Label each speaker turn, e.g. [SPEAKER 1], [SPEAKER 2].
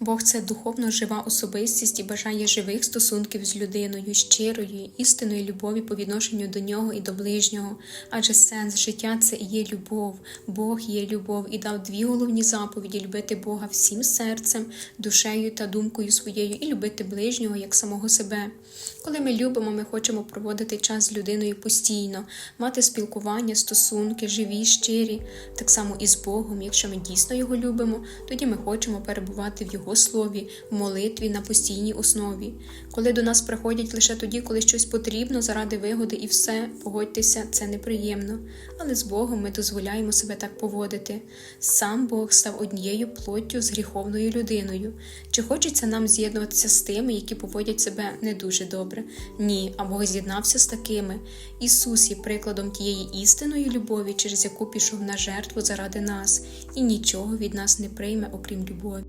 [SPEAKER 1] Бог це духовно жива особистість і бажає живих стосунків з людиною, щирої, істинної любові по відношенню до нього і до ближнього. Адже сенс життя це і є любов. Бог є любов і дав дві головні заповіді: любити Бога всім серцем, душею та думкою своєю, і любити ближнього як самого себе. Коли ми любимо, ми хочемо проводити час з людиною постійно, мати спілкування, стосунки, живі, щирі, так само і з Богом. Якщо ми дійсно його любимо, тоді ми хочемо перебувати в Його слові, в молитві на постійній основі. Коли до нас приходять лише тоді, коли щось потрібно заради вигоди, і все, погодьтеся, це неприємно. Але з Богом ми дозволяємо себе так поводити. Сам Бог став однією плоттю з гріховною людиною. Чи хочеться нам з'єднуватися з тими, які поводять себе не дуже добре? Ні, а Бог з'єднався з такими. Ісус є прикладом тієї істинної любові, через яку пішов на жертву заради нас, і нічого від нас не прийме, окрім любові.